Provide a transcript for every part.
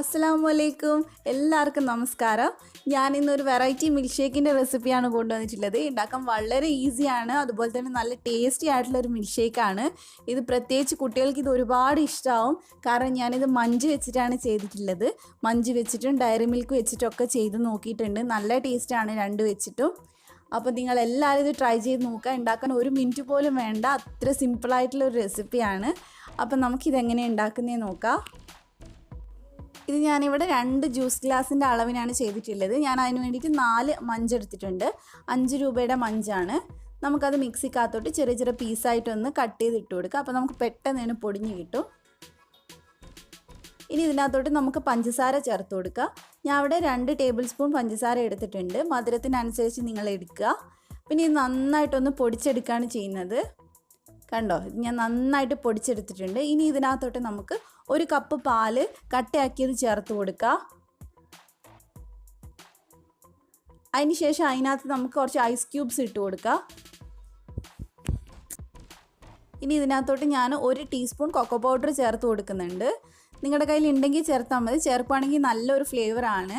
അസ്സാം വലൈക്കും എല്ലാവർക്കും നമസ്കാരം. ഞാൻ ഇന്നൊരു വെറൈറ്റി മിൽക്ക് ഷേക്കിന്റെ റെസിപ്പിയാണ് കൊണ്ടുവന്നിട്ടുള്ളത്. ഉണ്ടാക്കാൻ വളരെ ഈസിയാണ്. അതുപോലെ തന്നെ നല്ല ടേസ്റ്റി ആയിട്ടുള്ള ഒരു മിൽക്ക് ഷേക്കാണ് ഇത് പ്രത്യേകിച്ച് കുട്ടികൾക്ക് ഇത് ഒരുപാട് ഇഷ്ടമാവും കാരണം ഞാനിത് മഞ്ച് വെച്ചിട്ടാണ് ചെയ്തിട്ടുള്ളത്. മഞ്ച് വെച്ചിട്ടും ഡയറി മിൽക്ക് വെച്ചിട്ടൊക്കെ ചെയ്ത് നോക്കിയിട്ടുണ്ട്. നല്ല ടേസ്റ്റാണ് രണ്ട് വെച്ചിട്ടും. അപ്പോൾ നിങ്ങൾ എല്ലാവരും ഇത് ട്രൈ ചെയ്ത് നോക്കുക. ഉണ്ടാക്കാൻ ഒരു മിനിറ്റ് പോലും വേണ്ട. അത്ര സിമ്പിളായിട്ടുള്ള ഒരു റെസിപ്പിയാണ്. അപ്പം നമുക്കിതെങ്ങനെ ഉണ്ടാക്കുന്നതെന്ന് നോക്കാം. ഇത് ഞാനിവിടെ രണ്ട് ജ്യൂസ് ഗ്ലാസിന്റെ അളവിനാണ് ചെയ്തിട്ടുള്ളത്. ഞാൻ അതിന് വേണ്ടിയിട്ട് നാല് മഞ്ച് എടുത്തിട്ടുണ്ട്. അഞ്ച് രൂപയുടെ മഞ്ചാണ്. നമുക്കത് മിക്സിക്കകത്തോട്ട് ചെറിയ ചെറിയ പീസായിട്ടൊന്ന് കട്ട് ചെയ്ത് ഇട്ട് കൊടുക്കുക അപ്പോൾ നമുക്ക് പെട്ടെന്ന് തന്നെ പൊടിഞ്ഞ് കിട്ടും. ഇനി ഇതിനകത്തോട്ട് നമുക്ക് പഞ്ചസാര ചേർത്ത് കൊടുക്കുക ഞാൻ അവിടെ രണ്ട് ടേബിൾ സ്പൂൺ പഞ്ചസാര എടുത്തിട്ടുണ്ട്. മധുരത്തിനനുസരിച്ച് നിങ്ങൾ എടുക്കുക. പിന്നെ ഇത് നന്നായിട്ടൊന്ന് പൊടിച്ചെടുക്കുകയാണ് ചെയ്യുന്നത്. കണ്ടോ? ഞാൻ നന്നായിട്ട് പൊടിച്ചെടുത്തിട്ടുണ്ട്. ഇനി ഇതിനകത്തോട്ട് നമുക്ക് ഒരു കപ്പ് പാൽ കട്ടയാക്കിയത് ചേർത്ത് കൊടുക്കുക അതിന് ശേഷം അതിനകത്ത് നമുക്ക് കുറച്ച് ഐസ് ക്യൂബ്സ് ഇട്ട് കൊടുക്കുക ഇനി ഇതിനകത്തോട്ട് ഞാൻ ഒരു ടീസ്പൂൺ കൊക്കോ പൗഡർ ചേർത്ത് കൊടുക്കുന്നുണ്ട്. നിങ്ങളുടെ കയ്യിൽ ഉണ്ടെങ്കിൽ ചേർത്താൽ മതി. ചേർക്കുകയാണെങ്കിൽ നല്ലൊരു ഫ്ലേവറാണ്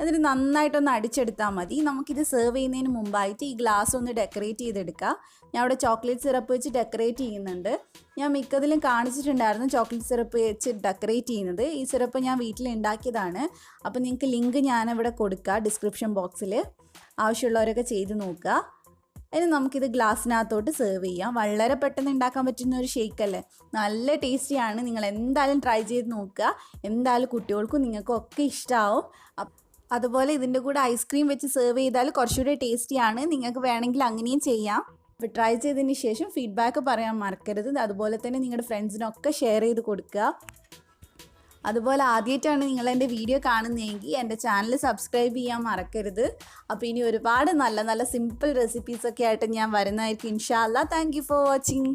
എന്നിട്ട് നന്നായിട്ടൊന്ന് അടിച്ചെടുത്താൽ മതി. നമുക്കിത് സെർവ് ചെയ്യുന്നതിന് മുമ്പായിട്ട് ഈ ഗ്ലാസ് ഒന്ന് ഡെക്കറേറ്റ് ചെയ്തെടുക്കുക ഞാൻ അവിടെ ചോക്ലേറ്റ് സിറപ്പ് വെച്ച് ഡെക്കറേറ്റ് ചെയ്യുന്നുണ്ട്. ഞാൻ മിക്കതിലും കാണിച്ചിട്ടുണ്ടായിരുന്നു ചോക്ലേറ്റ് സിറപ്പ് വെച്ച് ഡെക്കറേറ്റ് ചെയ്യുന്നത്. ഈ സിറപ്പ് ഞാൻ വീട്ടിൽ ഉണ്ടാക്കിയതാണ്. അപ്പോൾ നിങ്ങൾക്ക് ലിങ്ക് ഞാനിവിടെ കൊടുക്കുക ഡിസ്ക്രിപ്ഷൻ ബോക്സിൽ ആവശ്യമുള്ളവരൊക്കെ ചെയ്ത് നോക്കുക ഇനി നമുക്കിത് ഗ്ലാസ്സിനകത്തോട്ട് സെർവ് ചെയ്യാം. വളരെ പെട്ടെന്ന് ഉണ്ടാക്കാൻ പറ്റുന്ന ഒരു ഷേക്കല്ലേ നല്ല ടേസ്റ്റിയാണ് നിങ്ങൾ എന്തായാലും ട്രൈ ചെയ്ത് നോക്കുക എന്തായാലും കുട്ടികൾക്കും നിങ്ങൾക്കും ഒക്കെ ഇഷ്ടമാവും അതുപോലെ ഇതിന്റെ കൂടെ ഐസ്ക്രീം വെച്ച് സെർവ് ചെയ്താൽ കുറച്ചുകൂടി ടേസ്റ്റിയാണ് നിങ്ങൾക്ക് വേണമെങ്കിൽ അങ്ങനെയും ചെയ്യാം. അപ്പോൾ ട്രൈ ചെയ്തതിന് ശേഷം ഫീഡ്ബാക്ക് പറയാൻ മറക്കരുത്. അതുപോലെ തന്നെ നിങ്ങളുടെ ഫ്രണ്ട്സിനൊക്കെ ഷെയർ ചെയ്ത് കൊടുക്കുക. അതുപോലെ ആദ്യമായിട്ടാണ് നിങ്ങൾ എന്റെ വീഡിയോ കാണുന്നതെങ്കിൽ എന്റെ ചാനൽ സബ്സ്ക്രൈബ് ചെയ്യാൻ മറക്കരുത്. അപ്പോൾ ഇനി ഒരുപാട് നല്ല നല്ല സിമ്പിൾ റെസിപ്പീസൊക്കെ ആയിട്ട് ഞാൻ വരുന്നതായിരിക്കും. ഇൻഷാല്ല താങ്ക് യു ഫോർ വാച്ചിങ്